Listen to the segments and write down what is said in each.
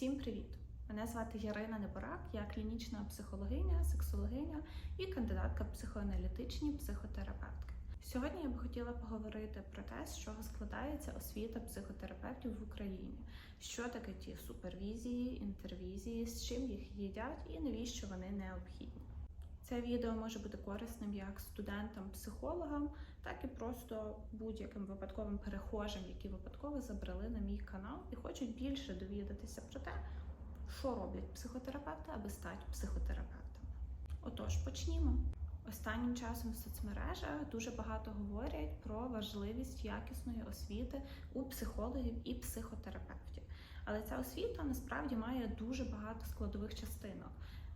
Всім привіт! Мене звати Ярина Неборак, я клінічна психологиня, сексологиня і кандидатка в психоаналітичні психотерапевтки. Сьогодні я би хотіла поговорити про те, з чого складається освіта психотерапевтів в Україні, що таке ті супервізії, інтервізії, з чим їх їдять і навіщо вони необхідні. Це відео може бути корисним як студентам-психологам, так і просто будь-яким випадковим перехожим, які випадково забрали на мій канал і хочуть більше довідатися про те, що роблять психотерапевти, аби стати психотерапевтами. Отож, почнімо. Останнім часом в соцмережах дуже багато говорять про важливість якісної освіти у психологів і психотерапевтів. Але ця освіта насправді має дуже багато складових частинок.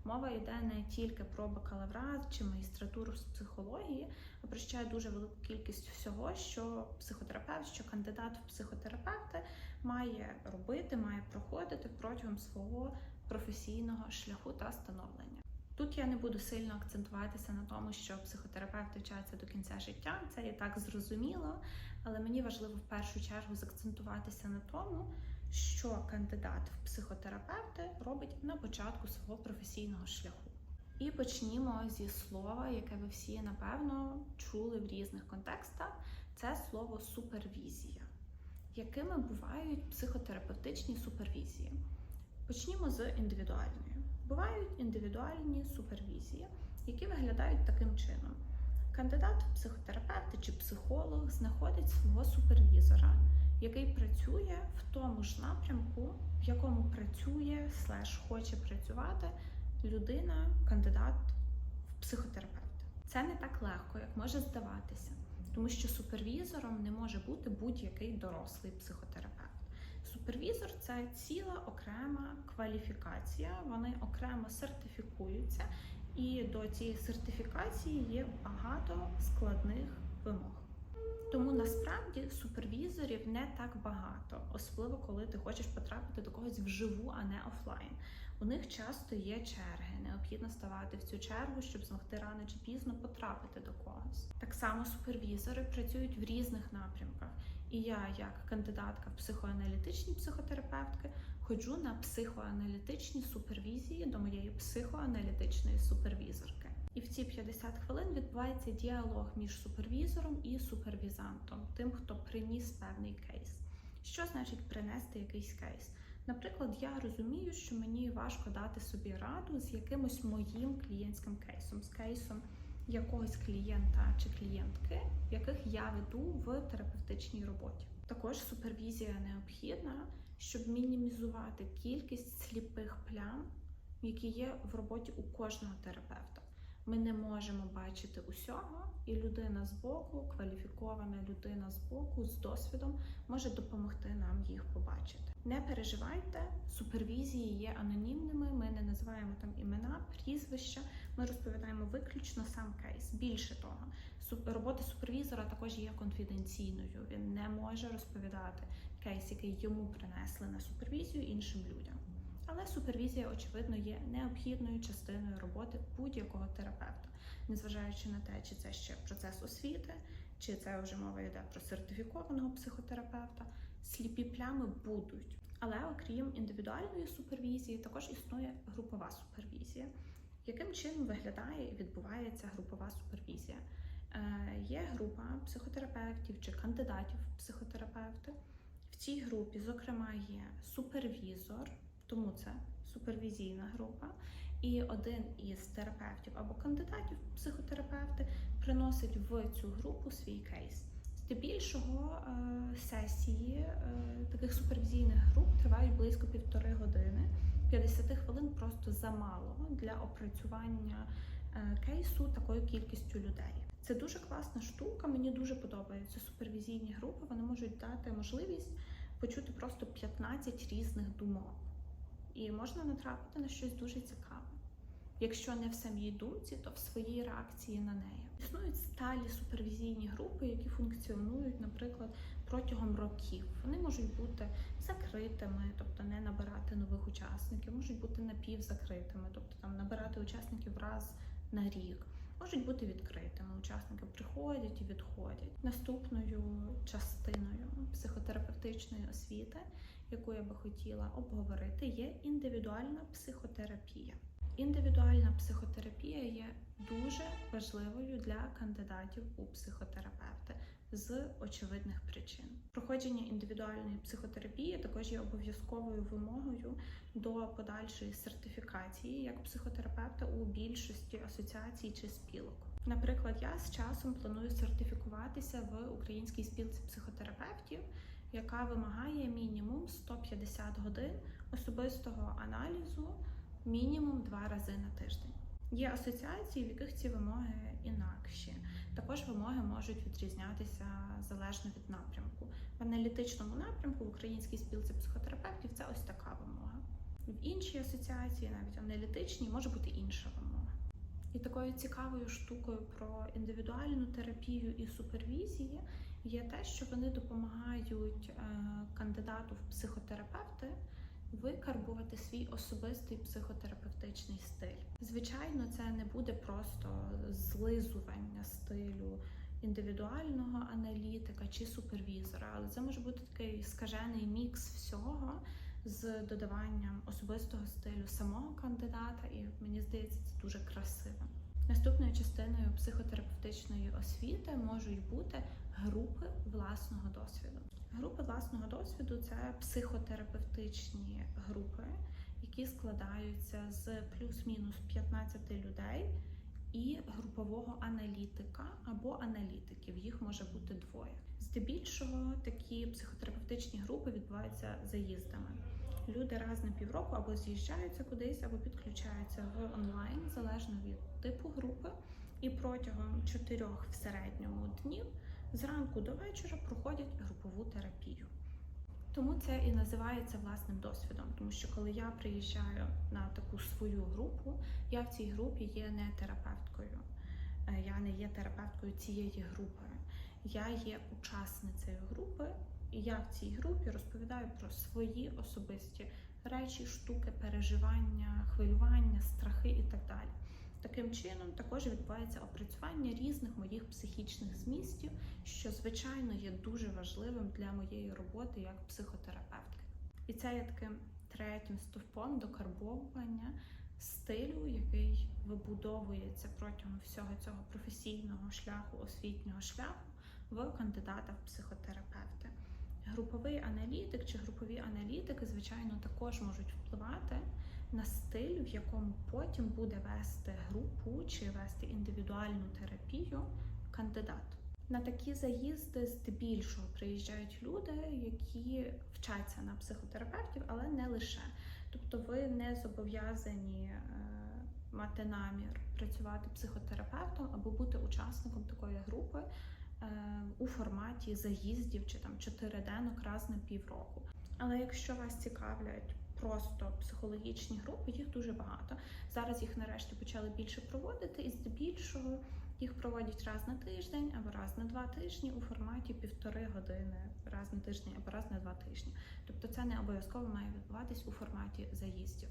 Мова йде не тільки про бакалаврат чи магістратуру з психології, а про ще дуже велику кількість всього, що психотерапевт, що кандидат в психотерапевти має робити, має проходити протягом свого професійного шляху та становлення. Тут я не буду сильно акцентуватися на тому, що психотерапевти вчаться до кінця життя, це і так зрозуміло, але мені важливо в першу чергу закцентуватися на тому, що кандидат в психотерапевти робить на початку свого професійного шляху. І почнімо зі слова, яке ви всі напевно чули в різних контекстах. Це слово супервізія. Якими бувають психотерапевтичні супервізії? Почнімо з індивідуальної. Бувають індивідуальні супервізії, які виглядають таким чином: кандидат в психотерапевти чи психолог знаходить свого супервізора, який працює в тому ж напрямку, в якому працює слеш хоче працювати людина, кандидат в психотерапевти. Це не так легко, як може здаватися, тому що супервізором не може бути будь-який дорослий психотерапевт. Супервізор це ціла окрема кваліфікація, вони окремо сертифікуються, і до цієї сертифікації є багато складних вимог. Тому насправді супервізорів не так багато, особливо коли ти хочеш потрапити до когось вживу, а не офлайн. У них часто є черги. Необхідно ставати в цю чергу, щоб змогти рано чи пізно потрапити до когось. Так само супервізори працюють в різних напрямках. І я, як кандидатка в психоаналітичні психотерапевтки, ходжу на психоаналітичні супервізії до моєї психоаналітичної супервізорки. І в ці 50 хвилин відбувається діалог між супервізором і супервізантом, тим, хто приніс певний кейс. Що значить принести якийсь кейс? Наприклад, я розумію, що мені важко дати собі раду з якимось моїм клієнтським кейсом, з кейсом якогось клієнта чи клієнтки, яких я веду в терапевтичній роботі. Також супервізія необхідна, щоб мінімізувати кількість сліпих плям, які є в роботі у кожного терапевта. Ми не можемо бачити усього, і людина з боку, кваліфікована людина з боку з досвідом може допомогти нам їх побачити. Не переживайте, супервізії є анонімними. Ми не називаємо там імена, прізвища. Ми розповідаємо виключно сам кейс. Більше того, робота супервізора також є конфіденційною. Він не може розповідати кейс, який йому принесли на супервізію іншим людям. Але супервізія, очевидно, є необхідною частиною роботи будь-якого терапевта, незважаючи на те, чи це ще процес освіти, чи це вже мова йде про сертифікованого психотерапевта. Сліпі плями будуть. Але окрім індивідуальної супервізії, також існує групова супервізія. Яким чином виглядає і відбувається групова супервізія? Е, Є група психотерапевтів чи кандидатів в психотерапевти. В цій групі, зокрема, є супервізор, тому це супервізійна група, і один із терапевтів або кандидатів психотерапевти приносить в цю групу свій кейс. Здебільшого е, сесії е, таких супервізійних груп тривають близько півтори години. 50 хвилин просто замало для опрацювання е, кейсу такою кількістю людей. Це дуже класна штука. Мені дуже подобаються супервізійні групи. Вони можуть дати можливість почути просто 15 різних думок, і можна натрапити на щось дуже цікаве. Якщо не в самій думці, то в своїй реакції на неї. Існують сталі супервізійні групи, які функціонують, наприклад, протягом років. Вони можуть бути закритими, тобто не набирати нових учасників, можуть бути напівзакритими, тобто там набирати учасників раз на рік. Можуть бути відкритими. Учасники приходять і відходять. Наступною частиною психотерапевтичної освіти яку я би хотіла обговорити, є індивідуальна психотерапія. Індивідуальна психотерапія є дуже важливою для кандидатів у психотерапевти з очевидних причин. Проходження індивідуальної психотерапії також є обов'язковою вимогою до подальшої сертифікації як психотерапевта у більшості асоціацій чи спілок. Наприклад, я з часом планую сертифікуватися в українській спілці психотерапевтів, яка вимагає мінімум 150 годин особистого аналізу мінімум два рази на тиждень. Є асоціації, в яких ці вимоги інакші. Також вимоги можуть відрізнятися залежно від напрямку. В аналітичному напрямку в українській спілці психотерапевтів це ось така вимога. В іншій асоціації, навіть аналітичній, може бути інша вимога. І такою цікавою штукою про індивідуальну терапію і супервізії є те, що вони допомагають е, кандидату в психотерапевти викарбувати свій особистий психотерапевтичний стиль. Звичайно, це не буде просто злизування стилю індивідуального аналітика чи супервізора, але це може бути такий скажений мікс всього з додаванням особистого стилю самого кандидата, і мені здається, це дуже красиво. Наступною частиною психотерапевтичної освіти можуть бути групи власного досвіду. Групи власного досвіду це психотерапевтичні групи, які складаються з плюс-мінус 15 людей і групового аналітика або аналітиків. Їх може бути двоє. Здебільшого такі психотерапевтичні групи відбуваються заїздами. Люди раз на півроку або з'їжджаються кудись, або підключаються в онлайн, залежно від типу групи, і протягом чотирьох в середньому днів зранку до вечора проходять групову терапію. Тому це і називається власним досвідом, тому що коли я приїжджаю на таку свою групу, я в цій групі є не терапевткою, Е, я не є терапевткою цієї групи. Я є учасницею групи, і я в цій групі розповідаю про свої особисті речі, штуки, переживання, хвилювання, страхи і так далі. Таким чином також відбувається опрацювання різних моїх психічних змістів, що звичайно є дуже важливим для моєї роботи як психотерапевтки. І це є таким третім стовпом докарбовування стилю, який вибудовується протягом всього цього професійного шляху, освітнього шляху в кандидата в психотерапевти. Груповий аналітик чи групові аналітики, звичайно, також можуть впливати на стиль, в якому потім буде вести групу чи вести індивідуальну терапію кандидат. На такі заїзди здебільшого приїжджають люди, які вчаться на психотерапевтів, але не лише. Тобто, ви не зобов'язані е, мати намір працювати психотерапевтом або бути учасником такої групи е, у форматі заїздів чи там чотириденок раз на півроку. Але якщо вас цікавлять просто психологічні групи, їх дуже багато. Зараз їх нарешті почали більше проводити, і здебільшого їх проводять раз на тиждень або раз на два тижні у форматі півтори години, раз на тиждень або раз на два тижні. Тобто це не обов'язково має відбуватись у форматі заїздів.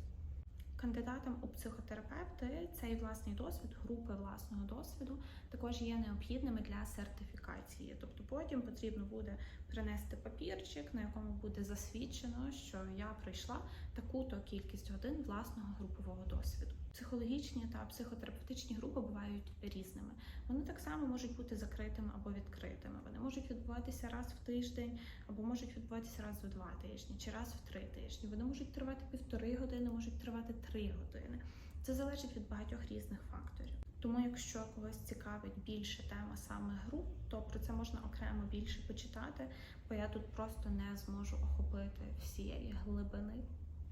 Кандидатам у психотерапевти цей власний досвід, групи власного досвіду також є необхідними для сертифікації. Тобто потім потрібно буде принести папірчик, на якому буде засвідчено, що я пройшла таку-то кількість годин власного групового досвіду. Психологічні та психотерапевтичні групи бувають різними. Вони так само можуть бути закритими або відкритими. Вони можуть відбуватися раз в тиждень, або можуть відбуватися раз в два тижні, чи раз в три тижні. Вони можуть тривати півтори години, можуть тривати три години. Це залежить від багатьох різних факторів. Тому, якщо когось цікавить більше тема саме груп, то про це можна окремо більше почитати, бо я тут просто не зможу охопити всієї глибини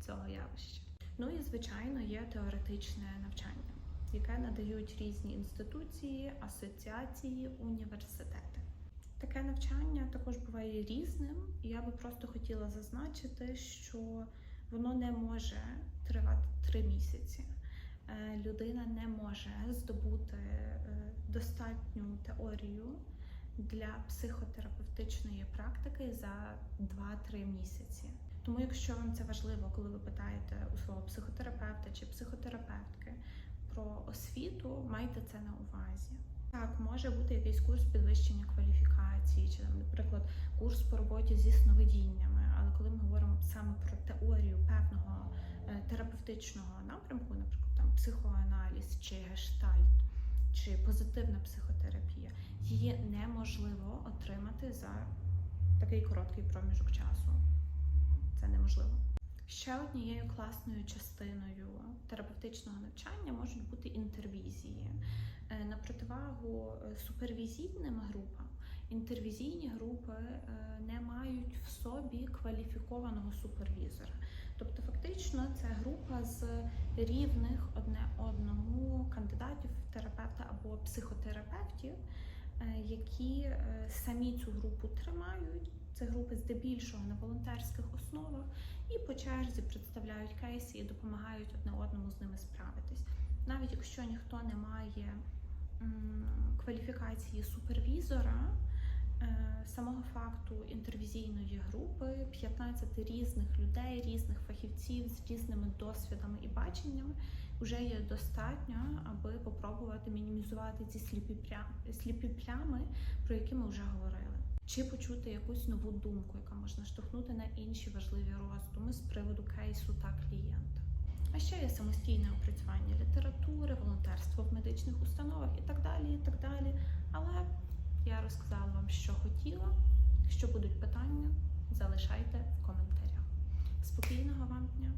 цього явища. Ну і звичайно є теоретичне навчання, яке надають різні інституції, асоціації, університети. Таке навчання також буває різним, я би просто хотіла зазначити, що воно не може тривати три місяці. Е, Людина не може здобути е, достатню теорію для психотерапевтичної практики за 2-3 місяці. Тому, якщо вам це важливо, коли ви питаєте у свого психотерапевта чи психотерапевтки про освіту, майте це на увазі. Так, може бути якийсь курс підвищення кваліфікації, чи наприклад, курс по роботі зі сновидіннями. Але коли ми говоримо саме про теорію певного е, терапевтичного напрямку, наприклад, там психоаналіз чи гештальт, чи позитивна психотерапія, її неможливо отримати за такий короткий проміжок часу. Це неможливо. Ще однією класною частиною терапевтичного навчання можуть бути інтервізії. Е, На противагу е, супервізійним групам, інтервізійні групи е, не мають в собі кваліфікованого супервізора. Тобто, фактично, це група з рівних одне одному кандидатів терапевта або психотерапевтів, які самі цю групу тримають. Це групи здебільшого на волонтерських основах і по черзі представляють кейси і допомагають одне одному з ними справитись. Навіть якщо ніхто не має кваліфікації супервізора, е, самого факту інтервізійної групи 15 різних людей, різних фахівців з різними досвідами і баченнями вже є достатньо, аби попробувати мінімізувати ці сліпі плями, про які ми вже говорили. Чи почути якусь нову думку, яка можна штовхнути на інші важливі роздуми з приводу кейсу та клієнта. А ще є самостійне опрацювання літератури, волонтерство в медичних установах і так далі. і так далі. Але я розказала вам, що хотіла. Якщо будуть питання, залишайте в коментарях. Спокійного вам дня.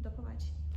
До побачення.